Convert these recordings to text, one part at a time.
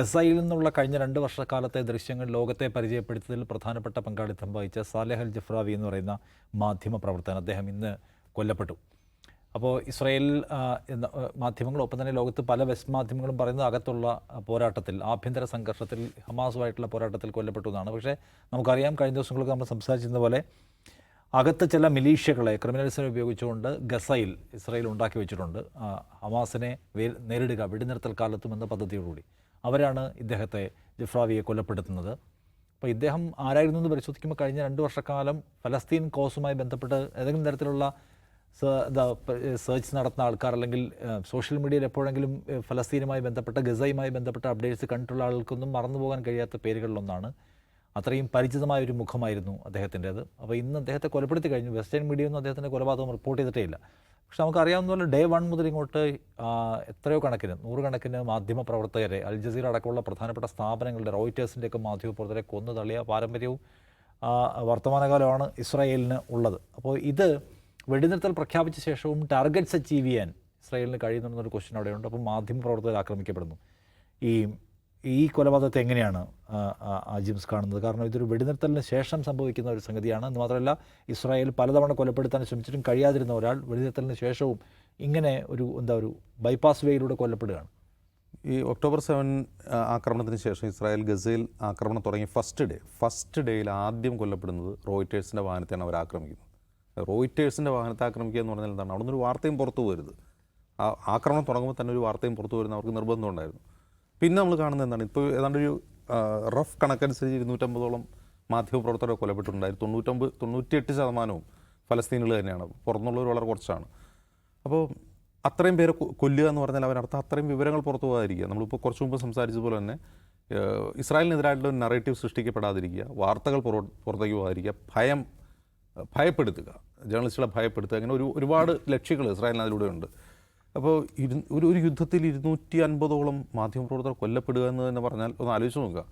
ഗസയിൽ നിന്നുള്ള കഴിഞ്ഞ രണ്ട് വർഷക്കാലത്തെ ദൃശ്യങ്ങൾ ലോകത്തെ പരിചയപ്പെടുത്തിയതിൽ പ്രധാനപ്പെട്ട പങ്കാളിത്തം വഹിച്ച സാലെഹൽ ജഫ്രാവി എന്ന് പറയുന്ന മാധ്യമ പ്രവർത്തകൻ. അദ്ദേഹം ഇന്ന് കൊല്ലപ്പെട്ടു. അപ്പോൾ ഇസ്രയേൽ ആ, എന്ന മാധ്യമങ്ങൾ മാധ്യമങ്ങളും ഒപ്പം തന്നെ ലോകത്ത് പല വെസ്റ്റ് മാധ്യമങ്ങളും പറയുന്നത് അകത്തുള്ള പോരാട്ടത്തിൽ ആഭ്യന്തര സംഘർഷത്തിൽ ഹമാസുമായിട്ടുള്ള പോരാട്ടത്തിൽ കൊല്ലപ്പെട്ടു എന്നാണ്. പക്ഷേ നമുക്കറിയാം കഴിഞ്ഞ ദിവസങ്ങൾക്ക് നമ്മൾ സംസാരിച്ചിരുന്ന പോലെ അകത്ത് ചില മിലീഷ്യകളെ ക്രിമിനൽസിനെ ഉപയോഗിച്ചുകൊണ്ട് ഗസയിൽ ഇസ്രയേൽ ഉണ്ടാക്കി വെച്ചിട്ടുണ്ട്. ഹമാസിനെ നേരിടുക വെടിനിർത്തൽ കാലത്തും എന്ന പദ്ധതിയോടുകൂടി. അവരാണ് ഇദ്ദേഹത്തെ ജഫ്രാവിയെ കൊലപ്പെടുത്തുന്നത്. അപ്പോൾ ഇദ്ദേഹം ആരായിരുന്നു എന്ന് പരിശോധിക്കുമ്പോൾ കഴിഞ്ഞ രണ്ട് വർഷക്കാലം ഫലസ്തീൻ കോസുമായി ബന്ധപ്പെട്ട് ഏതെങ്കിലും തരത്തിലുള്ള സെർച്ച് നടത്തുന്ന ആൾക്കാർ അല്ലെങ്കിൽ സോഷ്യൽ മീഡിയയിൽ എപ്പോഴെങ്കിലും ഫലസ്തീനുമായി ബന്ധപ്പെട്ട ഗസയുമായി ബന്ധപ്പെട്ട അപ്ഡേറ്റ്സ് കണ്ടിട്ടുള്ള ആൾക്കൊന്നും മറന്നു പോകാൻ കഴിയാത്ത പേരുകളിലൊന്നാണ്. അത്രയും പരിചിതമായ ഒരു മുഖമായിരുന്നു അദ്ദേഹത്തിന്റേത്. അപ്പോൾ ഇന്ന് അദ്ദേഹത്തെ കൊലപ്പെടുത്തി കഴിഞ്ഞു. വെസ്റ്റേൺ മീഡിയ ഒന്നും അദ്ദേഹത്തിന്റെ കൊലപാതകം റിപ്പോർട്ട് ചെയ്തിട്ടേ ഇല്ല. പക്ഷെ നമുക്കറിയാവുന്ന പോലെ ഡേ വൺ മുതൽ ഇങ്ങോട്ട് എത്രയോ കണക്കിന് നൂറുകണക്കിന് മാധ്യമ പ്രവർത്തകരെ അൽ ജസീർ അടക്കമുള്ള പ്രധാനപ്പെട്ട സ്ഥാപനങ്ങളുടെ റോയിറ്റേഴ്സിന്റെയൊക്കെ മാധ്യമ പ്രവർത്തകരെ കൊന്നു തള്ളിയ പാരമ്പര്യവും വർത്തമാനകാലമാണ് ഇസ്രായേലിന് ഉള്ളത്. അപ്പോൾ ഇത് വെടിനിർത്തൽ പ്രഖ്യാപിച്ച ശേഷവും ടാർഗറ്റ്സ് അച്ചീവ് ചെയ്യാൻ ഇസ്രായേലിന് കഴിയുന്നുണ്ടെന്നൊരു ക്വസ്റ്റ്യൻ അവിടെയുണ്ട്. അപ്പോൾ മാധ്യമ പ്രവർത്തകർ ആക്രമിക്കപ്പെടുന്നു. ഈ ഈ കൊലപാതകത്തെ എങ്ങനെയാണ് ആജിംസ് കാണുന്നത്? കാരണം ഇതൊരു വെടിനിർത്തലിന് ശേഷം സംഭവിക്കുന്ന ഒരു സംഗതിയാണ്. എന്ന് മാത്രമല്ല ഇസ്രായേൽ പലതവണ കൊലപ്പെടുത്താൻ ശ്രമിച്ചിട്ടും കഴിയാതിരുന്ന ഒരാൾ വെടിനിർത്തലിന് ശേഷവും ഇങ്ങനെ ഒരു എന്താ ഒരു ബൈപ്പാസ് വേയിലൂടെ കൊല്ലപ്പെടുകയാണ്. ഈ ഒക്ടോബർ സെവൻ ആക്രമണത്തിന് ശേഷം ഇസ്രായേൽ ഗസയിൽ ആക്രമണം തുടങ്ങി ഫസ്റ്റ് ഡേ. ഫസ്റ്റ് ഡേയിൽ ആദ്യം കൊല്ലപ്പെടുന്നത് റോയിറ്റേഴ്സിന്റെ വാഹനത്തെയാണ് അവർ ആക്രമിക്കുന്നത്. റോയിറ്റേഴ്സിന്റെ വാഹനത്തെ ആക്രമിക്കുക എന്ന് പറഞ്ഞാൽ എന്താണ്? അവിടെ ഒരു വാർത്തയും പുറത്തു പോരുത്. ആ ആക്രമണം തുടങ്ങുമ്പോൾ തന്നെ ഒരു വാർത്തയും പുറത്തു വരുന്ന അവർക്ക് നിർബന്ധം ഉണ്ടായിരുന്നു. പിന്നെ നമ്മൾ കാണുന്നത് എന്താണ്? ഇപ്പോൾ ഏതാണ്ട് ഒരു റഫ് കണക്കനുസരിച്ച് ഇരുന്നൂറ്റമ്പതോളം മാധ്യമപ്രവർത്തകരെ കൊല്ലപ്പെട്ടിട്ടുണ്ടായിരുന്നു തൊണ്ണൂറ്റൊമ്പത് തൊണ്ണൂറ്റിയെട്ട് ശതമാനവും ഫലസ്തീനുകൾ തന്നെയാണ്. പുറത്തുനിന്നുള്ളവർ വളരെ കുറച്ചാണ്. അപ്പോൾ അത്രയും പേരെ കൊല്ലുക എന്ന് പറഞ്ഞാൽ അവരർത്ഥം അത്രയും വിവരങ്ങൾ പുറത്തു പോകാതിരിക്കുക. നമ്മളിപ്പോൾ കുറച്ച് മുമ്പ് സംസാരിച്ചതുപോലെ തന്നെ ഇസ്രായേലിനെതിരായിട്ടുള്ള ഒരു നറേറ്റീവ് സൃഷ്ടിക്കപ്പെടാതിരിക്കുക വാർത്തകൾ പുറ- പുറത്തേക്ക് പോകാതിരിക്കുക ഭയം ഭയപ്പെടുത്തുക ജേർണലിസ്റ്റുകളെ ഭയപ്പെടുത്തുക അങ്ങനെ ഒരു ഒരുപാട് ലക്ഷ്യങ്ങൾ ഇസ്രായേലിന് അതിലൂടെ ഉണ്ട്. അപ്പോൾ ഇരു ഒരു ഒരു യുദ്ധത്തിൽ ഇരുന്നൂറ്റി അൻപതോളം മാധ്യമപ്രവർത്തകർ കൊല്ലപ്പെടുക എന്ന് തന്നെ പറഞ്ഞാൽ ഒന്ന് ആലോചിച്ച് നോക്കുക.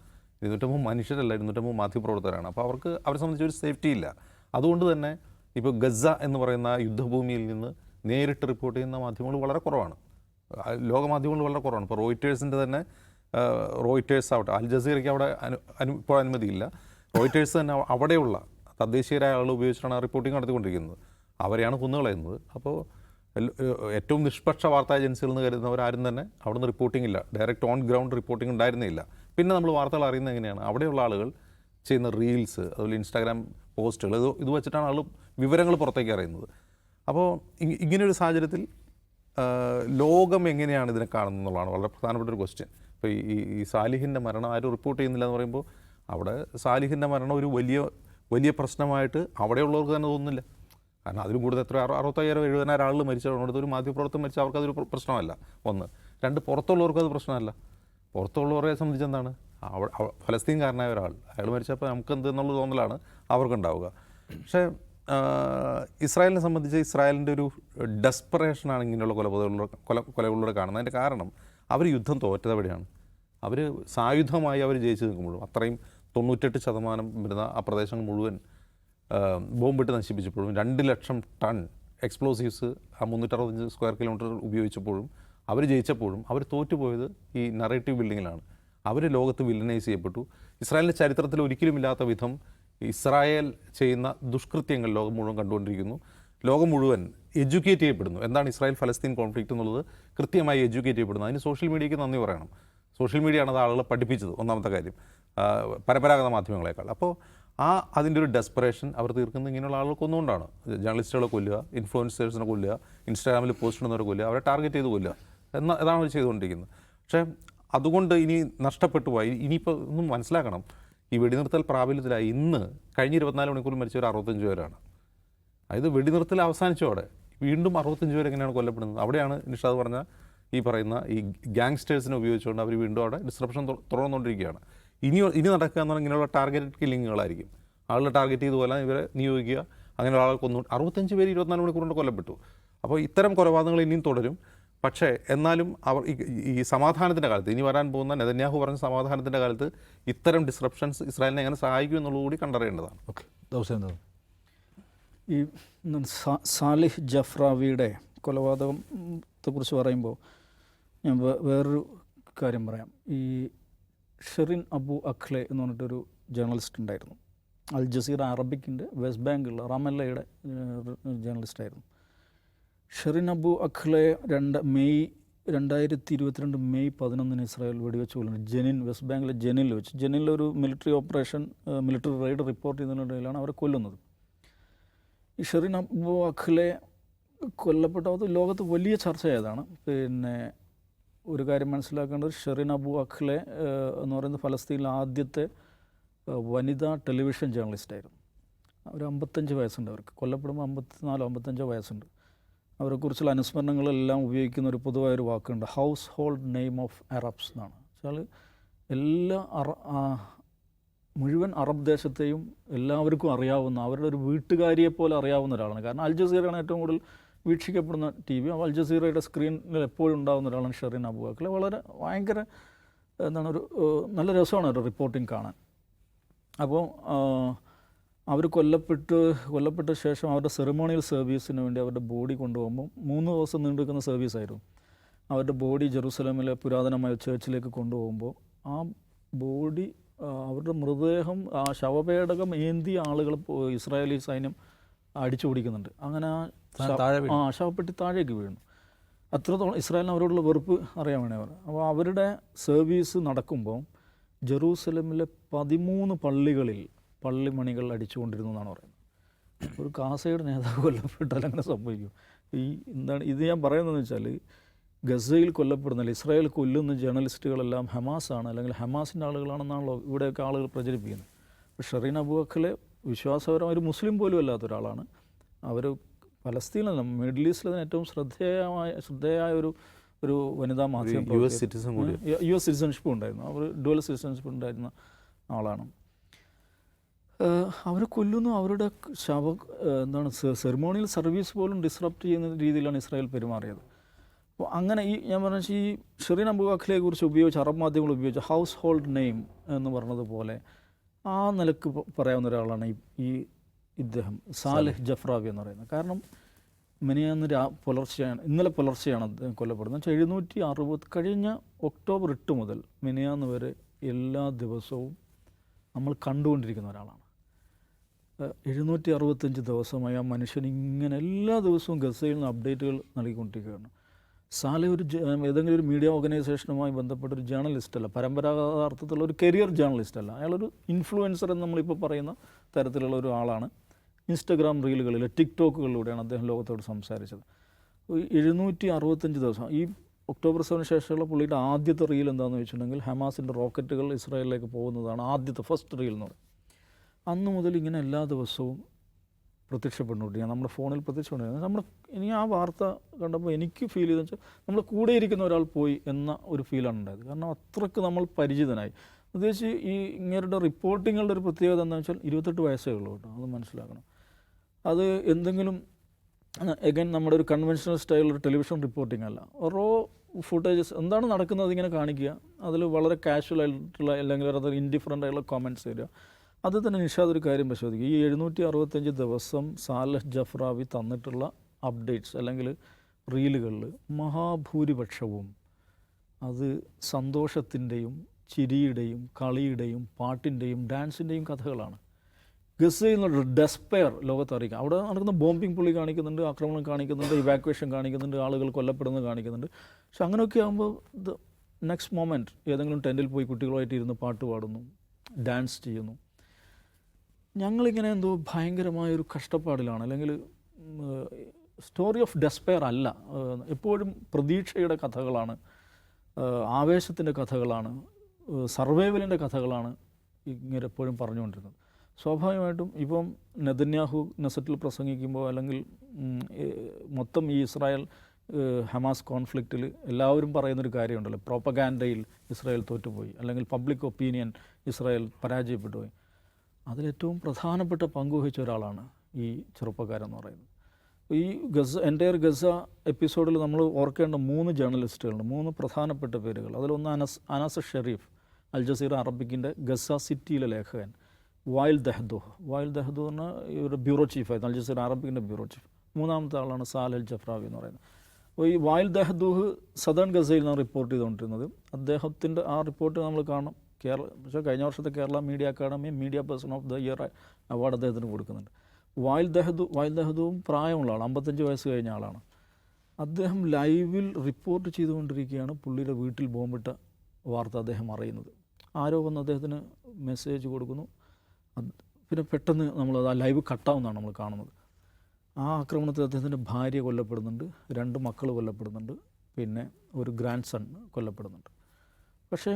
ഇരുന്നൂറ്റമ്പത് മനുഷ്യരല്ല ഇരുന്നൂറ്റമ്പത് മാധ്യമപ്രവർത്തകരാണ്. അപ്പോൾ അവർക്ക് അവരെ സംബന്ധിച്ച് ഒരു സേഫ്റ്റി ഇല്ല. അതുകൊണ്ട് തന്നെ ഇപ്പോൾ ഗസ എന്ന് പറയുന്ന യുദ്ധഭൂമിയിൽ നിന്ന് നേരിട്ട് റിപ്പോർട്ട് ചെയ്യുന്ന മാധ്യമങ്ങൾ വളരെ കുറവാണ്. ആ, ലോകമാധ്യമങ്ങൾ വളരെ കുറവാണ്. ഇപ്പോൾ റോയിറ്റേഴ്സിന്റെ തന്നെ റോയിറ്റേഴ്സ് ആവട്ടെ അൽ ജസീറയ്ക്ക് അവിടെ അനു ഇപ്പോൾ അനുമതിയില്ല. റോയിറ്റേഴ്സ് തന്നെ അവിടെയുള്ള തദ്ദേശീയരായ ആളുകൾ ഉപയോഗിച്ചിട്ടാണ് റിപ്പോർട്ടിംഗ് നടത്തിക്കൊണ്ടിരിക്കുന്നത്. അവരെയാണ് കുന്നുകളയുന്നത്. അപ്പോൾ ഏറ്റവും നിഷ്പക്ഷ വാർത്താ ഏജൻസികൾ എന്ന് കരുതുന്നവരാരും തന്നെ അവിടുന്ന് റിപ്പോർട്ടിംഗ് ഇല്ല. ഡയറക്റ്റ് ഓൺ ഗ്രൗണ്ട് റിപ്പോർട്ടിംഗ് ഉണ്ടായിരുന്നില്ല. പിന്നെ നമ്മൾ വാർത്തകൾ അറിയുന്നത് എങ്ങനെയാണ്? അവിടെയുള്ള ആളുകൾ ചെയ്യുന്ന റീൽസ് അതുപോലെ ഇൻസ്റ്റാഗ്രാം പോസ്റ്റുകൾ ഇത് ഇത് വെച്ചിട്ടാണ് ആൾ വിവരങ്ങൾ പുറത്തേക്ക് അറിയുന്നത്. അപ്പോൾ ഇങ്ങനെയൊരു സാഹചര്യത്തിൽ ലോകം എങ്ങനെയാണ് ഇതിനെ കാണുന്നത് എന്നുള്ളതാണ് വളരെ പ്രധാനപ്പെട്ട ഒരു ക്വസ്റ്റ്യൻ ഇപ്പോൾ ഈ- ഈ സാലിഹിന്റെ മരണം ആരും റിപ്പോർട്ട് ചെയ്യുന്നില്ല എന്ന് പറയുമ്പോൾ അവിടെ സാലിഹിന്റെ മരണം ഒരു വലിയ വലിയ പ്രശ്നമായിട്ട് അവിടെയുള്ളവർക്ക് തന്നെ തോന്നുന്നില്ല. കാരണം അതിലും കൂടുതൽ എത്ര അറു- അറുപത്തയ്യായിരം എഴുപതിനായിരം ആളുകൾ മരിച്ചതുകൊണ്ട് ഒരു മാധ്യമപ്രവർത്തനം മരിച്ചാൽ അവർക്ക് അതൊരു പ്ര- പ്രശ്നമല്ല. ഒന്ന്. രണ്ട് പുറത്തുള്ളവർക്ക് അത് പ്രശ്നമല്ല. പുറത്തുള്ളവരെ സംബന്ധിച്ച് എന്താണ്? ഫലസ്തീൻകാരനായ ഒരാൾ. അയാൾ മരിച്ചപ്പോൾ നമുക്ക് എന്ത് എന്നുള്ള തോന്നലാണ് അവർക്കുണ്ടാവുക. പക്ഷേ ഇസ്രായേലിനെ സംബന്ധിച്ച് ഇസ്രായേലിന്റെ ഒരു ഡെസ്പറേഷനാണ് ഇങ്ങനെയുള്ള കൊലപാതകങ്ങളിലൂടെ കൊല കൊലകളിലൂടെ കാണുന്നത്. അതിന്റെ കാരണം അവർ യുദ്ധം തോറ്റത് എവിടെയാണ് അവർ സായുധമായി അവർ ജയിച്ചു നിൽക്കുമ്പോഴും അത്രയും തൊണ്ണൂറ്റെട്ട് ശതമാനം വരുന്ന ആ പ്രദേശങ്ങൾ മുഴുവൻ ബോംബിട്ട് നശിപ്പിച്ചപ്പോഴും രണ്ട് ലക്ഷം ടൺ എക്സ്പ്ലോസീവ്സ് ആ മുന്നൂറ്ററുപത്തഞ്ച് സ്ക്വയർ കിലോമീറ്റർ ഉപയോഗിച്ചപ്പോഴും അവർ ജയിച്ചപ്പോഴും അവർ തോറ്റുപോയത് ഈ നറേറ്റീവ് ബിൽഡിങ്ങിലാണ് അവർ ലോകത്ത് വില്ലനൈസ് ചെയ്യപ്പെട്ടു. ഇസ്രായേലിന്റെ ചരിത്രത്തിൽ ഒരിക്കലും ഇല്ലാത്ത വിധം ഇസ്രായേൽ ചെയ്യുന്ന ദുഷ്കൃത്യങ്ങൾ ലോകം മുഴുവൻ കണ്ടുകൊണ്ടിരിക്കുന്നു. ലോകം മുഴുവൻ എഡ്യൂക്കേറ്റ് ചെയ്യപ്പെടുന്നു. എന്താണ് ഇസ്രായേൽ ഫലസ്തീൻ കോൺഫ്ലിക്റ്റ് എന്നുള്ളത്? കൃത്യമായി എഡ്യൂക്കേറ്റ് ചെയ്യപ്പെടുന്നു. അതിന് സോഷ്യൽ മീഡിയയ്ക്ക് നന്ദി പറയണം. സോഷ്യൽ മീഡിയയാണ് അത് ആളുകളെ പഠിപ്പിച്ചത്. ഒന്നാമത്തെ കാര്യം. പരമ്പരാഗത മാധ്യമങ്ങളെക്കാൾ. അപ്പോൾ ആ അതിന്റെ ഒരു ഡെസ്പറേഷൻ അവർ തീർക്കുന്നത് ഇങ്ങനെയുള്ള ആളുകൾ കൊന്നുകൊണ്ടാണ് ജേർണലിസ്റ്റുകളെ കൊല്ലുക ഇൻഫ്ലുവൻസേഴ്സിനെ കൊല്ലുക ഇൻസ്റ്റാഗ്രാമിൽ പോസ്റ്റ് ഇടുന്നവരെ കൊല്ലുക അവരെ ടാർഗറ്റ് ചെയ്ത് കൊല്ലുക. എന്ന ഇതാണ് അവർ ചെയ്തുകൊണ്ടിരിക്കുന്നത്. പക്ഷേ അതുകൊണ്ട് ഇനി നഷ്ടപ്പെട്ടു പോയി. ഇനിയിപ്പോൾ ഒന്നും മനസ്സിലാക്കണം. ഈ വെടിനിർത്തൽ പ്രാബല്യത്തിലായി. ഇന്ന് കഴിഞ്ഞ ഇരുപത്തിനാല് മണിക്കൂർ മരിച്ചവർ അറുപത്തഞ്ച് പേരാണ്. അതായത് വെടിനിർത്തൽ അവസാനിച്ചോടെ വീണ്ടും അറുപത്തഞ്ച് പേര് എങ്ങനെയാണ് കൊല്ലപ്പെടുന്നത്? അവിടെയാണ് നിഷാദ് പറഞ്ഞ ഈ പറയുന്ന ഈ ഗാങ്സ്റ്റേഴ്സിനെ ഉപയോഗിച്ചുകൊണ്ട് അവർ വീണ്ടും അവിടെ ഡിസ്ട്രപ്ഷൻ തുടർന്നുകൊണ്ടിരിക്കുകയാണ്. ഇനി ഇനി നടക്കുക എന്ന് പറഞ്ഞാൽ ഇങ്ങനെയുള്ള ടാർഗറ്റഡ് കില്ലിങ്ങുകളായിരിക്കും ആളുകളെ ടാർഗറ്റ് ചെയ്ത് കൊല്ലാൻ ഇവരെ നിയോഗിക്കുക. അങ്ങനെ ഒരാളെ കൊന്നു. അറുപത്തഞ്ച് പേര് ഇരുപത്തിനാല് മണിക്കൂർ കൊണ്ട് കൊല്ലപ്പെട്ടു. അപ്പോൾ ഇത്തരം കൊലപാതകങ്ങൾ ഇനിയും തുടരും. പക്ഷേ എന്നാലും അവർ ഈ- സമാധാനത്തിന്റെ കാലത്ത് ഇനി വരാൻ പോകുന്ന നെതന്യാഹു പറഞ്ഞ സമാധാനത്തിന്റെ കാലത്ത് ഇത്തരം ഡിസ്റപ്ഷൻസ് ഇസ്രായേലിനെ എങ്ങനെ സഹായിക്കും എന്നുള്ളത് കൂടി കണ്ടറിയേണ്ടതാണ്. ഓക്കെ. ദിവസം ഈ സാലിഹ് ജഫ്രാവിയുടെ കൊലപാതകത്തെക്കുറിച്ച് പറയുമ്പോൾ ഞാൻ വേ- വേറൊരു കാര്യം പറയാം. ഈ ഷെറിൻ അബു അഖ്ലെ എന്ന് പറഞ്ഞിട്ടൊരു ജേർണലിസ്റ്റ് ഉണ്ടായിരുന്നു. അൽ ജസീറ അറബിക്കിന്റെ വെസ്റ്റ് ബാങ്കിലുള്ള റമല്ലയുടെ ജേർണലിസ്റ്റായിരുന്നു ഷെറിൻ അബു അഖ്ലെ രണ്ട് മെയ് രണ്ടായിരത്തി ഇരുപത്തിരണ്ട് മെയ് പതിനൊന്നിന് ഇസ്രായേൽ വെടിവെച്ച് കൊല്ലുന്നു ജെനിൻ വെസ്റ്റ് ബാങ്കിലെ ജെനിനിൽ വെച്ച് ജെനിനിലെ ഒരു military operation military raid report ചെയ്യുന്നതിനിടയിലാണ് അവരെ കൊല്ലുന്നത്. ഈ ഷെറിൻ അബു അഖ്ലെ കൊല്ലപ്പെട്ട അത് ലോകത്ത് വലിയ ചർച്ചയായതാണ്. പിന്നെ ഒരു കാര്യം മനസ്സിലാക്കേണ്ടത് ഷെറിൻ അബു അഖ്ലെ എന്ന് പറയുന്ന ഫലസ്തീനിലെ ആദ്യത്തെ വനിതാ ടെലിവിഷൻ ജേർണലിസ്റ്റായിരുന്നു ഒരു അമ്പത്തഞ്ച് വയസ്സുണ്ട് അവർക്ക്. കൊല്ലപ്പെടുമ്പോൾ അമ്പത്തിനാലോ അമ്പത്തഞ്ചോ വയസ്സുണ്ട്. അവരെക്കുറിച്ചുള്ള അനുസ്മരണങ്ങളെല്ലാം ഉപയോഗിക്കുന്ന ഒരു പൊതുവായൊരു വാക്കുണ്ട്. Household name of Arabs എന്നാണ്. വെച്ചാൽ എല്ലാ അറ മുഴുവൻ അറബ് ദേശത്തെയും എല്ലാവർക്കും അറിയാവുന്ന അവരുടെ ഒരു വീട്ടുകാരിയെ പോലെ അറിയാവുന്ന ഒരാളാണ്. കാരണം അൽ ജസീറയാണ് ഏറ്റവും കൂടുതൽ വീക്ഷിക്കപ്പെടുന്ന ടി വി. അൽ ജസീറയുടെ സ്ക്രീനിൽ എപ്പോഴും ഉണ്ടാകുന്ന ഒരാളാണ് ഷെറിൻ അബുവാക്കിലെ വളരെ ഭയങ്കര എന്താണ് ഒരു നല്ല രസമാണ് ഒരു റിപ്പോർട്ടിങ് കാണാൻ. അപ്പോൾ അവർ കൊല്ലപ്പെട്ട് കൊല്ലപ്പെട്ട ശേഷം അവരുടെ സെറിമോണിയൽ സർവീസിന് വേണ്ടി അവരുടെ ബോഡി കൊണ്ടുപോകുമ്പോൾ മൂന്ന് ദിവസം നീണ്ടു നിൽക്കുന്ന സർവീസായിരുന്നു അവരുടെ ബോഡി ജെറുസലമിലെ പുരാതനമായ ചേർച്ചിലേക്ക് കൊണ്ടുപോകുമ്പോൾ ആ ബോഡി അവരുടെ മൃതദേഹം ആ ശവപേടകം ഏന്തിയ ആളുകൾ ഇസ്രായേലി സൈന്യം അടിച്ചു പിടിക്കുന്നുണ്ട്. അങ്ങനെ ആ ശവപ്പെട്ടി താഴേക്ക് വീഴുന്നു അത്രത്തോളം ഇസ്രായേലിന് അവരോടുള്ള വെറുപ്പ് അറിയാൻ വേണേ അവർ അപ്പോൾ അവരുടെ സർവീസ് നടക്കുമ്പോൾ ജെറൂസലമിലെ പതിമൂന്ന് പള്ളികളിൽ പള്ളിമണികൾ അടിച്ചുകൊണ്ടിരുന്നു എന്നാണ് പറയുന്നത്. ഒരു കാസയുടെ നേതാവ് കൊല്ലപ്പെട്ടാൽ അങ്ങനെ സംഭവിക്കും. ഈ എന്താണ് ഇത് ഞാൻ പറയുന്നതെന്ന് വെച്ചാൽ ഗസയിൽ കൊല്ലപ്പെടുന്ന ഇസ്രായേൽ കൊല്ലുന്ന ജേർണലിസ്റ്റുകളെല്ലാം ഹമാസാണ് അല്ലെങ്കിൽ ഹമാസിന്റെ ആളുകളാണെന്നാണല്ലോ ഇവിടെയൊക്കെ ആളുകൾ പ്രചരിപ്പിക്കുന്നത്. ഷെറീൻ അബു അഖലെ വിശ്വാസപരമായ ഒരു മുസ്ലിം പോലും അല്ലാത്ത ഒരാളാണ്. അവർ പലസ്തീനല്ല മിഡിൽ ഈസ്റ്റിൽ ഏറ്റവും ശ്രദ്ധേയമായ ശ്രദ്ധേയമായ ഒരു ഒരു വനിതാ മാധ്യമ U S citizen U S citizenship ഉണ്ടായിരുന്നു. അവർ ഡുവൽ സിറ്റിസൺഷിപ്പ് ഉണ്ടായിരുന്ന ആളാണ്. അവർ കൊല്ലുന്നു. അവരുടെ ശവ എന്താണ് സെറിമോണിയൽ സർവീസ് പോലും ഡിസ്റപ്റ്റ് ചെയ്യുന്ന രീതിയിലാണ് ഇസ്രായേൽ പെരുമാറിയത്. അപ്പോൾ അങ്ങനെ ഈ ഞാൻ പറഞ്ഞ ഈ ഷെറീൻ അബുവാഖിലെ കുറിച്ച് ഉപയോഗിച്ച അറബ് മാധ്യമങ്ങൾ ഉപയോഗിച്ച ഹൗസ് ഹോൾഡ് നെയിം എന്ന് പറഞ്ഞതുപോലെ ആ നിലയ്ക്ക് പറയാവുന്ന ഒരാളാണ് ഈ ഇദ്ദേഹം. സാലിഹ് ജഫ്രാവി എന്ന് പറയുന്നത്. കാരണം മിനിയാന്ന് രാ പുലർച്ചെയാണ് ഇന്നലെ പുലർച്ചെയാണ് അദ്ദേഹം കൊല്ലപ്പെടുന്നത്. വെച്ചാൽ എഴുന്നൂറ്റി അറുപത് കഴിഞ്ഞ ഒക്ടോബർ എട്ട് മുതൽ മിനിയാന്ന് വരെ എല്ലാ ദിവസവും നമ്മൾ കണ്ടുകൊണ്ടിരിക്കുന്ന ഒരാളാണ്. എഴുന്നൂറ്റി അറുപത്തഞ്ച് ദിവസമായി ആ മനുഷ്യൻ ഇങ്ങനെ എല്ലാ ദിവസവും ഗസയിൽ നിന്ന് അപ്ഡേറ്റുകൾ നൽകിക്കൊണ്ടിരിക്കുകയാണ്. സാലെ ഒരു ഏതെങ്കിലും ഒരു മീഡിയ ഓർഗനൈസേഷനുമായി ബന്ധപ്പെട്ട ഒരു ജേർണലിസ്റ്റ് അല്ല പരമ്പരാഗത അർത്ഥത്തിലുള്ള ഒരു കരിയർ ജേർണലിസ്റ്റ് അല്ല അയാളൊരു ഇൻഫ്ലുവൻസർ എന്ന് നമ്മളിപ്പോൾ പറയുന്ന തരത്തിലുള്ള ഒരു ആളാണ്. ഇൻസ്റ്റഗ്രാം റീലുകളിൽ ടിക്ടോക്കുകളിലൂടെയാണ് അദ്ദേഹം ലോകത്തോട് സംസാരിച്ചത്. എഴുന്നൂറ്റി അറുപത്തഞ്ച് ദിവസം ഈ ഒക്ടോബർ സെവന് ശേഷമുള്ള പുള്ളിയുടെ ആദ്യത്തെ റീൽ എന്താണെന്ന് വെച്ചിട്ടുണ്ടെങ്കിൽ ഹമാസിന്റെ റോക്കറ്റുകൾ ഇസ്രായേലിലേക്ക് പോകുന്നതാണ് ആദ്യത്തെ ഫസ്റ്റ് റീൽ എന്ന് പറയും. അന്ന് മുതൽ ഇങ്ങനെ എല്ലാ ദിവസവും പ്രത്യക്ഷപ്പെട്ടുകൊണ്ടിരിക്കുക. നമ്മുടെ ഫോണിൽ പ്രത്യക്ഷപ്പെട്ടുകൊണ്ടിരിക്കുക. നമ്മൾ ഇനി ആ വാർത്ത കണ്ടപ്പോൾ എനിക്ക് ഫീൽ ചെയ്തെന്ന് വെച്ചാൽ നമ്മൾ കൂടെ ഇരിക്കുന്ന ഒരാൾ പോയി എന്ന ഒരു ഫീലാണ് ഉണ്ടായത്. കാരണം അത്രയ്ക്ക് നമ്മൾ പരിചിതനായി. പ്രത്യേകിച്ച് ഈ ഇങ്ങരുടെ റിപ്പോർട്ടിങ്ങളുടെ ഒരു പ്രത്യേകത എന്താണെന്ന് വെച്ചാൽ ഇരുപത്തെട്ട് വയസ്സേ ഉള്ളൂ കേട്ടോ. അത് മനസ്സിലാക്കണം. അത് എന്തെങ്കിലും എഗൈൻ നമ്മുടെ ഒരു കൺവെൻഷണൽ സ്റ്റൈൽ ഒരു ടെലിവിഷൻ റിപ്പോർട്ടിംഗ് അല്ല. റോ ഫുട്ടേജസ് എന്താണ് നടക്കുന്നത് ഇങ്ങനെ കാണിക്കുക. അതിൽ വളരെ കാഷ്വൽ ആയിട്ടുള്ള അല്ലെങ്കിൽ അത് ഇൻഡിഫറന്റ് ആയിട്ടുള്ള കോമൻസ് തരിക അത് തന്നെ നിഷാദ് ഒരു കാര്യം പരിശോധിക്കുക ഈ എഴുന്നൂറ്റി അറുപത്തഞ്ച് ദിവസം സാലഹ് ജഫ്രാവി തന്നിട്ടുള്ള അപ്ഡേറ്റ്സ് അല്ലെങ്കിൽ റീലുകളിൽ മഹാഭൂരിപക്ഷവും അത് സന്തോഷത്തിന്റെയും ചിരിയുടെയും കളിയുടെയും പാട്ടിന്റെയും ഡാൻസിന്റെയും കഥകളാണ്. ഗസയിൽ നിന്നുള്ള ഡെസ്പെയർ ലോകത്ത് അറിയിക്കുക അവിടെ നടക്കുന്ന ബോംബിംഗ് പുള്ളി കാണിക്കുന്നുണ്ട് ആക്രമണം കാണിക്കുന്നുണ്ട് ഇവാക്വേഷൻ കാണിക്കുന്നുണ്ട് ആളുകൾ കൊല്ലപ്പെടുന്നത് കാണിക്കുന്നുണ്ട്. പക്ഷെ അങ്ങനെയൊക്കെ ആകുമ്പോൾ ദ നെക്സ്റ്റ് മൊമെന്റ് ഏതെങ്കിലും ടെന്റിൽ പോയി കുട്ടികളുമായിട്ട് ഇരുന്ന് പാട്ട് പാടുന്നു ഡാൻസ് ചെയ്യുന്നു. ഞങ്ങളിങ്ങനെ എന്തോ ഭയങ്കരമായൊരു കഷ്ടപ്പാടിലാണ്. അല്ലെങ്കിൽ സ്റ്റോറി ഓഫ് ഡെസ്പെയർ അല്ല. എപ്പോഴും പ്രതീക്ഷയുടെ കഥകളാണ്. ആവേശത്തിന്റെ കഥകളാണ്. സർവൈവലിന്റെ കഥകളാണ് ഇങ്ങനെ എപ്പോഴും പറഞ്ഞുകൊണ്ടിരുന്നത്. സ്വാഭാവികമായിട്ടും ഇപ്പം നെതന്യാഹു നെസറ്റിൽ പ്രസംഗിക്കുമ്പോൾ അല്ലെങ്കിൽ മൊത്തം ഈ ഇസ്രായേൽ ഹമാസ് കോൺഫ്ലിക്റ്റിൽ എല്ലാവരും പറയുന്നൊരു കാര്യമുണ്ടല്ലോ. പ്രോപ്പഗാൻഡയിൽ ഇസ്രായേൽ തോറ്റുപോയി. അല്ലെങ്കിൽ പബ്ലിക് ഒപ്പീനിയൻ ഇസ്രായേൽ പരാജയപ്പെട്ടു പോയി. അതിലേറ്റവും പ്രധാനപ്പെട്ട പങ്ക് വഹിച്ച ഒരാളാണ് ഈ ചെറുപ്പക്കാരൻ എന്ന് പറയുന്നത്. ഈ ഗസ എന്റയർ ഗസ എപ്പിസോഡിൽ നമ്മൾ ഓർക്കേണ്ട മൂന്ന് ജേർണലിസ്റ്റുകളുണ്ട് മൂന്ന് പ്രധാനപ്പെട്ട പേരുകൾ. അതിലൊന്ന് Anas Anas Sharif Al Jazeera അറബിക്കിന്റെ Gaza സിറ്റിയിലെ ലേഖകൻ വായിൽ ദഹദോ വായിൽ ദഹദൂ എന്ന് ഇവരുടെ ബ്യൂറോ ചീഫായിരുന്നു അൽ ജസീർ അറബിക്കിന്റെ ബ്യൂറോ ചീഫ്. മൂന്നാമത്തെ ആളാണ് സാലൽ ജഫ്രാവി എന്ന് പറയുന്നത്. അപ്പോൾ ഈ വായിൽ ദഹദൂഹ് സദേൺ ഗസയിൽ നിന്നാണ് റിപ്പോർട്ട് ചെയ്തുകൊണ്ടിരുന്നത്. അദ്ദേഹത്തിന്റെ ആ റിപ്പോർട്ട് നമ്മൾ കാണും. കേരള പക്ഷേ കഴിഞ്ഞ വർഷത്തെ Kerala media academy media person of the year award അദ്ദേഹത്തിന് കൊടുക്കുന്നുണ്ട്. വായിൽ ദഹദു വായിൽ ദഹദുവും പ്രായമുള്ള ആൾ അമ്പത്തഞ്ച് വയസ്സ് കഴിഞ്ഞ ആളാണ്. അദ്ദേഹം ലൈവിൽ റിപ്പോർട്ട് ചെയ്തുകൊണ്ടിരിക്കുകയാണ് പുള്ളിയുടെ വീട്ടിൽ ബോംബിട്ട വാർത്ത അദ്ദേഹം അറിയുന്നത്. ആരോ വന്ന് അദ്ദേഹത്തിന് മെസ്സേജ് കൊടുക്കുന്നു. പിന്നെ പെട്ടെന്ന് നമ്മൾ ആ ലൈവ് കട്ടാവുന്നതാണ് നമ്മൾ കാണുന്നത്. ആ ആക്രമണത്തിൽ അദ്ദേഹത്തിന്റെ ഭാര്യ കൊല്ലപ്പെടുന്നുണ്ട് രണ്ട് മക്കൾ കൊല്ലപ്പെടുന്നുണ്ട് പിന്നെ ഒരു ഗ്രാൻഡ് സൺ കൊല്ലപ്പെടുന്നുണ്ട്. പക്ഷേ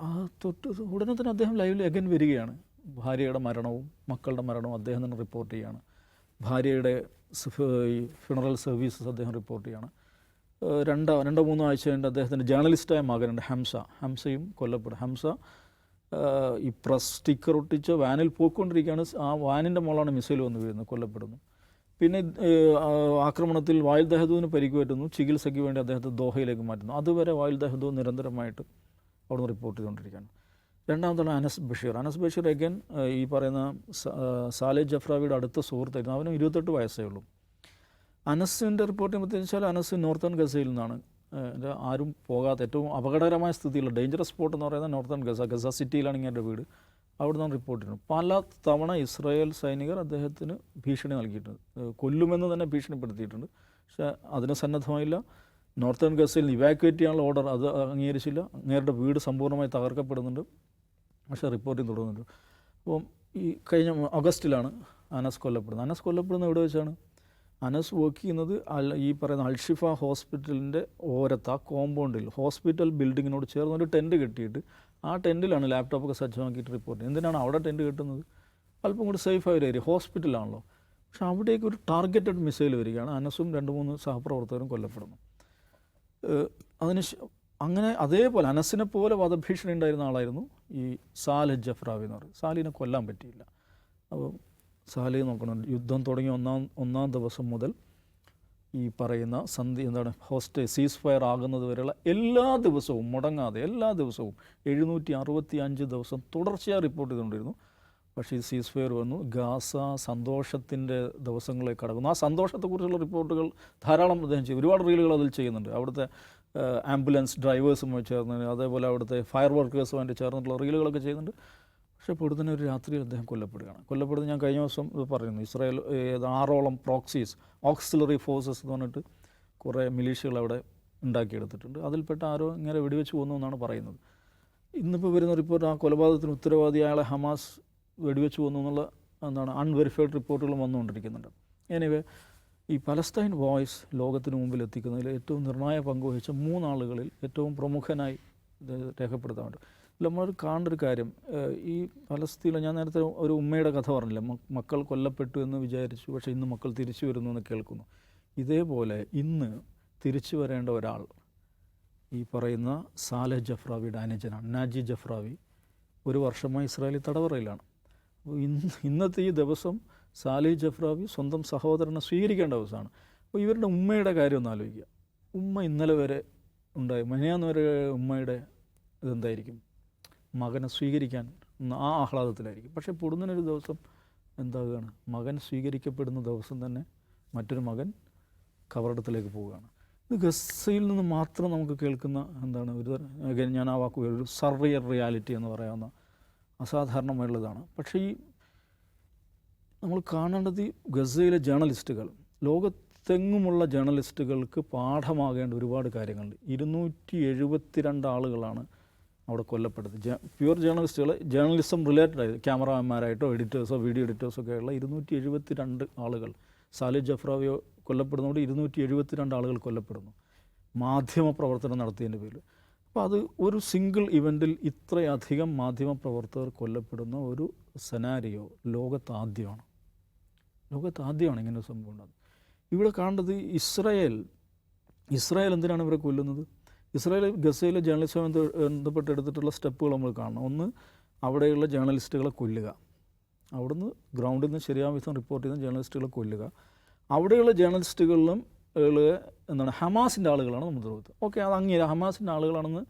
ആ തൊട്ട് ഉടനെ തന്നെ അദ്ദേഹം ലൈവിൽ എഗൻ വരികയാണ്. ഭാര്യയുടെ മരണവും മക്കളുടെ മരണവും അദ്ദേഹം തന്നെ റിപ്പോർട്ട് ചെയ്യുകയാണ് ഭാര്യയുടെ ഫ്യൂണറൽ സർവീസസ് അദ്ദേഹം റിപ്പോർട്ട് ചെയ്യാണ്. രണ്ടോ രണ്ടോ മൂന്നോ ആഴ്ച കഴിഞ്ഞ് അദ്ദേഹത്തിന്റെ ജേർണലിസ്റ്റായ മകനുണ്ട് ഹംസ. ഹംസയും കൊല്ലപ്പെടും ഹംസ ഈ പ്രസ് സ്റ്റിക്കർ ഒട്ടിച്ച് വാനിൽ പോയിക്കൊണ്ടിരിക്കുകയാണ്. ആ വാനിന്റെ മുകളാണ് മിസൈൽ വന്ന് വീഴുന്നത് കൊല്ലപ്പെടുന്നു. പിന്നെ ആക്രമണത്തിൽ വായിൽ ദഹദൂവിന് ചികിത്സയ്ക്ക് വേണ്ടി അദ്ദേഹത്തെ ദോഹയിലേക്ക് മാറ്റുന്നു. അതുവരെ വായിൽ ദഹദൂ നിരന്തരമായിട്ട് അവിടുന്ന് റിപ്പോർട്ട് ചെയ്തുകൊണ്ടിരിക്കുകയാണ്. രണ്ടാമതാണ് അനസ് ബഷീർ. അനസ് ബഷീർ അഗൻ ഈ പറയുന്ന സാലിദ് ജഫ്രാവിയുടെ അടുത്ത സുഹൃത്തായിരുന്നു. അവനും ഇരുപത്തെട്ട് വയസ്സേ ഉള്ളൂ. അനസിന്റെ റിപ്പോർട്ട് വെച്ചാൽ അനസ് നോർത്തേൺ ഗസയിൽ നിന്നാണ്. ആരും പോകാത്ത ഏറ്റവും അപകടകരമായ സ്ഥിതിയുള്ള ഡേഞ്ചറസ് സ്പോട്ട് എന്ന് പറയുന്നത് നോർത്തേൺ ഗസ ഗസ സിറ്റിയിലാണ് ഇങ്ങനെ വീട്. അവിടെ നിന്നാണ് റിപ്പോർട്ട് ചെയ്യുന്നത് പല തവണ ഇസ്രായേൽ സൈനികർ അദ്ദേഹത്തിന് ഭീഷണി നൽകിയിട്ടുണ്ട്. കൊല്ലുമെന്ന് തന്നെ ഭീഷണിപ്പെടുത്തിയിട്ടുണ്ട്. പക്ഷേ അതിന് സന്നദ്ധമായില്ല. നോർത്തേൺ ഗസയിൽ ഇവാക്വേറ്റ് ചെയ്യാനുള്ള ഓർഡർ അത് അംഗീകരിച്ചില്ല. അങ്ങേരുടെ വീട് സമ്പൂർണമായി തകർക്കപ്പെടുന്നുണ്ട്. പക്ഷേ റിപ്പോർട്ടിങ് തുടങ്ങുന്നുണ്ട് അപ്പം ഈ കഴിഞ്ഞ ഓഗസ്റ്റിലാണ് അനസ് കൊല്ലപ്പെടുന്നത്. അനസ് കൊല്ലപ്പെടുന്നത് എവിടെ വെച്ചാണ്? അനസ് വർക്ക് ചെയ്യുന്നത് അൽ ഈ പറയുന്ന അൽഷിഫ ഹോസ്പിറ്റലിന്റെ ഓരത്ത് ആ കോമ്പൗണ്ടിൽ. ഹോസ്പിറ്റൽ ബിൽഡിങ്ങിനോട് ചേർന്ന് ഒരു ടെന്റ് കെട്ടിയിട്ട് ആ ടെന്റിലാണ് ലാപ്ടോപ്പൊക്കെ സജ്ജമാക്കിയിട്ട് റിപ്പോർട്ട് ചെയ്യുന്നത്. എന്തിനാണ് അവിടെ ടെന്റ് കെട്ടുന്നത്? അല്പം കൂടി സേഫ് ഒരു ഏരിയ ഹോസ്പിറ്റലാണല്ലോ പക്ഷേ അവിടേക്ക് ഒരു ടാർഗറ്റഡ് മിസൈൽ വരികയാണ്. അനസും രണ്ട് മൂന്ന് സഹപ്രവർത്തകരും കൊല്ലപ്പെടുന്നു. അതിന് അങ്ങനെ അതേപോലെ അനസിനെ പോലെ വധഭീഷണി ഉണ്ടായിരുന്ന ആളായിരുന്നു ഈ സാലെ ജഫ്രാവി എന്ന് പറയുന്നത് സാലിനെ കൊല്ലാൻ പറ്റിയില്ല. അപ്പോൾ സാലി നോക്കണം. യുദ്ധം തുടങ്ങിയ ഒന്നാം ഒന്നാം ദിവസം മുതൽ ഈ പറയുന്ന സന്ധി എന്താണ് ഹോസ്റ്റേ സീസ് ഫയർ ആകുന്നത് വരെയുള്ള എല്ലാ ദിവസവും മുടങ്ങാതെ എല്ലാ ദിവസവും എഴുന്നൂറ്റി അറുപത്തി അഞ്ച് ദിവസം തുടർച്ചയായി റിപ്പോർട്ട് ചെയ്തുകൊണ്ടിരുന്നു. പക്ഷേ ഈ സീസ് ഫയർ വന്നു. ഗാസ സന്തോഷത്തിന്റെ ദിവസങ്ങളെ കടക്കുന്നു. ആ സന്തോഷത്തെക്കുറിച്ചുള്ള റിപ്പോർട്ടുകൾ ധാരാളം അദ്ദേഹം ചെയ്യും ഒരുപാട് റീലുകൾ അതിൽ ചെയ്യുന്നുണ്ട്. അവിടുത്തെ ആംബുലൻസ് ഡ്രൈവേഴ്സുമായി ചേർന്ന് അതേപോലെ അവിടുത്തെ ഫയർ വർക്കേഴ്സുമായിട്ട് ചേർന്നിട്ടുള്ള റീലുകളൊക്കെ ചെയ്യുന്നുണ്ട്. പക്ഷേ പൊടുത്തന്നെ ഒരു രാത്രിയിൽ അദ്ദേഹം കൊല്ലപ്പെടുകയാണ്. കൊല്ലപ്പെടുന്ന ഞാൻ കഴിഞ്ഞ ദിവസം പറയുന്നു. ഇസ്രായേൽ ആറോളം പ്രോക്സീസ് ഓക്സിലറി ഫോഴ്സസ് എന്ന് പറഞ്ഞിട്ട് കുറേ മിലീഷ്യകൾ അവിടെ ഉണ്ടാക്കിയെടുത്തിട്ടുണ്ട്. അതിൽപ്പെട്ട ആരോ ഇങ്ങനെ വെടിവെച്ച് പോകുന്നു എന്നാണ് പറയുന്നത്. ഇന്നിപ്പോൾ വരുന്ന റിപ്പോർട്ട് ആ കൊലപാതകത്തിന് ഉത്തരവാദി അയാളെ ഹമാസ് വെടിവെച്ച് കൊന്നു എന്നുള്ള എന്താണ് അൺവെരിഫൈഡ് റിപ്പോർട്ടുകളും വന്നുകൊണ്ടിരിക്കുന്നുണ്ട്. എനിവേ ഈ പലസ്തൈൻ വോയിസ് ലോകത്തിന് മുമ്പിൽ എത്തിക്കുന്നതിൽ ഏറ്റവും നിർണായക പങ്ക് വഹിച്ച മൂന്നാളുകളിൽ ഏറ്റവും പ്രമുഖനായി രേഖപ്പെടുത്താറുണ്ട് നമ്മൾ കാണേണ്ട ഒരു കാര്യം ഈ പലസ്തീനിൽ ഞാൻ നേരത്തെ ഒരു ഉമ്മയുടെ കഥ പറഞ്ഞില്ല മക്കൾ കൊല്ലപ്പെട്ടു എന്ന് വിചാരിച്ചു പക്ഷേ ഇന്ന് മക്കൾ തിരിച്ചു വരുന്നു എന്ന് കേൾക്കുന്നു. ഇതേപോലെ ഇന്ന് തിരിച്ചു വരേണ്ട ഒരാൾ ഈ പറയുന്ന സാലഹ് ജഫ്രാവിയുടെ അനുജനാണ് നാജി ജഫ്രാവി ഒരു വർഷമായി ഇസ്രായേലി തടവറയിലാണ്. ഇന്ന് ഇന്നത്തെ ഈ ദിവസം സാലി ജഫ്രാവി സ്വന്തം സഹോദരനെ സ്വീകരിക്കേണ്ട ദിവസമാണ്. അപ്പോൾ ഇവരുടെ ഉമ്മയുടെ കാര്യം ഒന്ന് ആലോചിക്കുക. ഉമ്മ ഇന്നലെ വരെ ഉണ്ടായി മനിയാന്ന് വരെ ഉമ്മയുടെ ഇതെന്തായിരിക്കും? മകനെ സ്വീകരിക്കാൻ ആ ആഹ്ലാദത്തിലായിരിക്കും. പക്ഷേ പൊടുന്നതിനൊരു ദിവസം എന്താകുകയാണ്? മകൻ സ്വീകരിക്കപ്പെടുന്ന ദിവസം തന്നെ മറ്റൊരു മകൻ കവറിടത്തിലേക്ക് പോവുകയാണ്. ഇത് ഗസയിൽ നിന്ന് മാത്രം നമുക്ക് കേൾക്കുന്ന എന്താണ്? ഒരു ഞാൻ ആ വാക്ക് ഉപയോഗിക്കും, ഒരു റിയാലിറ്റി എന്ന് പറയാവുന്ന അസാധാരണമായുള്ളതാണ്. പക്ഷേ ഈ നമ്മൾ കാണേണ്ടത് ഗസയിലെ ജേർണലിസ്റ്റുകൾ ലോകത്തെങ്ങുമുള്ള ജേർണലിസ്റ്റുകൾക്ക് പാഠമാകേണ്ട ഒരുപാട് കാര്യങ്ങളുണ്ട്. ഇരുന്നൂറ്റി എഴുപത്തിരണ്ട് ആളുകളാണ് അവിടെ കൊല്ലപ്പെട്ടത്. പ്യുവർ ജേർണലിസ്റ്റുകൾ ജേർണലിസം റിലേറ്റഡ് ആയത് ക്യാമറാമാൻമാരായിട്ടോ എഡിറ്റേഴ്സോ വീഡിയോ എഡിറ്റേഴ്സോ ഒക്കെ ഉള്ള ഇരുന്നൂറ്റി എഴുപത്തി രണ്ട് ആളുകൾ. സാലിദ് ജഫ്രാവിയോ കൊല്ലപ്പെടുന്നതുകൊണ്ട് ഇരുന്നൂറ്റി എഴുപത്തി രണ്ട് ആളുകൾ കൊല്ലപ്പെടുന്നു. മാധ്യമ പ്രവർത്തനം നടത്തിയതിന്റെ പേരിൽ. അപ്പോൾ അത് ഒരു സിംഗിൾ ഇവന്റിൽ ഇത്രയധികം മാധ്യമ പ്രവർത്തകർ കൊല്ലപ്പെടുന്ന ഒരു സെനാരിയോ ലോകത്താദ്യമാണ്. ലോകത്താദ്യമാണ് ഇങ്ങനെ സംഭവം ഇവിടെ കാണേണ്ടത് ഇസ്രായേൽ. ഇസ്രായേൽ എന്തിനാണ് ഇവരെ കൊല്ലുന്നത്? ഇസ്രായേൽ ഗസയിലെ ജേർണലിസ്റ്റുമായി ബന്ധ- ബന്ധപ്പെട്ട് എടുത്തിട്ടുള്ള സ്റ്റെപ്പുകൾ നമ്മൾ കാണണം. ഒന്ന് അവിടെയുള്ള ജേർണലിസ്റ്റുകളെ കൊല്ലുക. അവിടുന്ന് ഗ്രൗണ്ടിൽ നിന്ന് ശരിയായ വിധം റിപ്പോർട്ട് ചെയ്യുന്ന ജേർണലിസ്റ്റുകളെ കൊല്ലുക. അവിടെയുള്ള ജേർണലിസ്റ്റുകളിലും എന്താണ് ഹമാസിന്റെ ആളുകളാണ് നമ്മൾ ദ്രോഹത്ത് ഓക്കെ അത് അംഗീകരി ഹമാസിന്റെ ആളുകളാണെന്ന്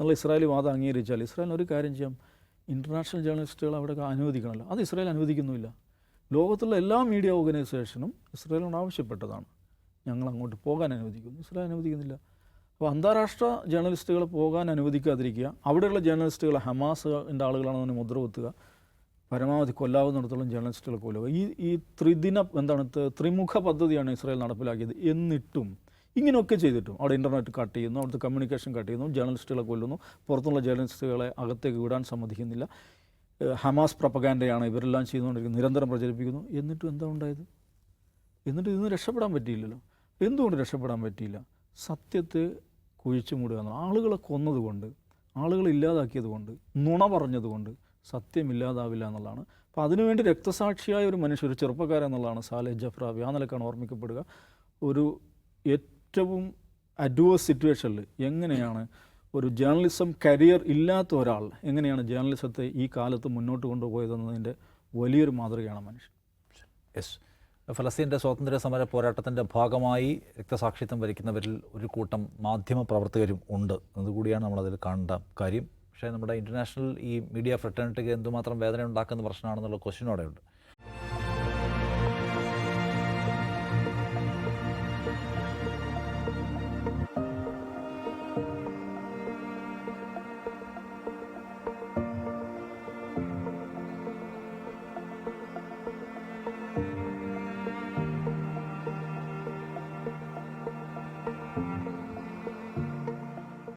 നമ്മൾ ഇസ്രായേലി വാദം അംഗീകരിച്ചാൽ ഇസ്രായേലിന് ഒരു കാര്യം ചെയ്യാം. ഇന്റർനാഷണൽ ജേർണലിസ്റ്റുകൾ അവിടെ അനുവദിക്കണമല്ലോ. അത് ഇസ്രായേൽ അനുവദിക്കുന്നുമില്ല. ലോകത്തുള്ള എല്ലാ മീഡിയ ഓർഗനൈസേഷനും ഇസ്രായേലിനോട് ആവശ്യപ്പെട്ടതാണ്. ഞങ്ങൾ അങ്ങോട്ട് പോകാൻ അനുവദിക്കുന്നു. ഇസ്രായേൽ അനുവദിക്കുന്നില്ല. അപ്പോൾ അന്താരാഷ്ട്ര ജേർണലിസ്റ്റുകളെ പോകാൻ അനുവദിക്കാതിരിക്കുക അവിടെയുള്ള ജേർണലിസ്റ്റുകളെ ഹമാസിന്റെ ആളുകളാണെന്ന് മുദ്ര കുത്തുക പരമാവധി കൊല്ലാവുന്നിടത്തോളം ജേർണലിസ്റ്റുകളെ കൊല്ലുക. ഈ ഈ ത്രിദിന എന്താണ് ത്രിമുഖ പദ്ധതിയാണ് ഇസ്രായേൽ നടപ്പിലാക്കിയത് എന്നിട്ടും ഇങ്ങനെയൊക്കെ ചെയ്തിട്ടും. അവിടെ ഇന്റർനെറ്റ് കട്ട് ചെയ്യുന്നു അവിടുത്തെ കമ്മ്യൂണിക്കേഷൻ കട്ട് ചെയ്യുന്നു ജേർണലിസ്റ്റുകളെ കൊല്ലുന്നു. പുറത്തുള്ള ജേർണലിസ്റ്റുകളെ അകത്തേക്ക് വിടാൻ സമ്മതിക്കുന്നില്ല. ഹമാസ് പ്രപ്പഗാൻഡയാണ് ഇവരെല്ലാം ചെയ്തുകൊണ്ടിരിക്കുന്നത്. നിരന്തരം പ്രചരിപ്പിക്കുന്നു. എന്നിട്ടും എന്താ ഉണ്ടായത്? എന്നിട്ട് ഇന്ന് രക്ഷപ്പെടാൻ പറ്റിയില്ലല്ലോ. എന്തുകൊണ്ട് രക്ഷപ്പെടാൻ പറ്റിയില്ല? സത്യത്തെ കുഴിച്ചു മൂടുക. ആളുകളെ കൊന്നതുകൊണ്ട് ആളുകളെ ഇല്ലാതാക്കിയത് കൊണ്ട് നുണ പറഞ്ഞതുകൊണ്ട് സത്യം ഇല്ലാതാവില്ല എന്നുള്ളതാണ് അപ്പോൾ അതിനുവേണ്ടി രക്തസാക്ഷിയായ ഒരു മനുഷ്യർ ഒരു ചെറുപ്പക്കാരൻ എന്നുള്ളതാണ് സാലെ ജഫ്രാബി ആ നിലക്കാണ് ഓർമ്മിക്കപ്പെടുക. ഒരു ഏറ്റവും അഡ്വേഴ്സ് സിറ്റുവേഷനിൽ എങ്ങനെയാണ് ഒരു ജേർണലിസം കരിയർ ഇല്ലാത്ത ഒരാൾ എങ്ങനെയാണ് ജേർണലിസത്തെ ഈ കാലത്ത് മുന്നോട്ട് കൊണ്ടുപോയതെന്നതിന്റെ വലിയൊരു മാതൃകയാണ് മനുഷ്യൻ. യെസ് ഫലസ്തീന്റെ സ്വാതന്ത്ര്യ സമര പോരാട്ടത്തിന്റെ ഭാഗമായി രക്തസാക്ഷിത്വം വരിക്കുന്നവരിൽ ഒരു കൂട്ടം മാധ്യമ പ്രവർത്തകരും ഉണ്ട്. അതുകൂടിയാണ് നമ്മളതിൽ കാണേണ്ട കാര്യം. പക്ഷേ നമ്മുടെ ഇന്റർനാഷണൽ ഈ മീഡിയ ഫ്രട്ടേണിറ്റിക്ക് എന്തുമാത്രം വേദന ഉണ്ടാക്കുന്ന പ്രശ്നമാണെന്നുള്ള ക്വസ്റ്റ്യൻ അവിടെയുണ്ട്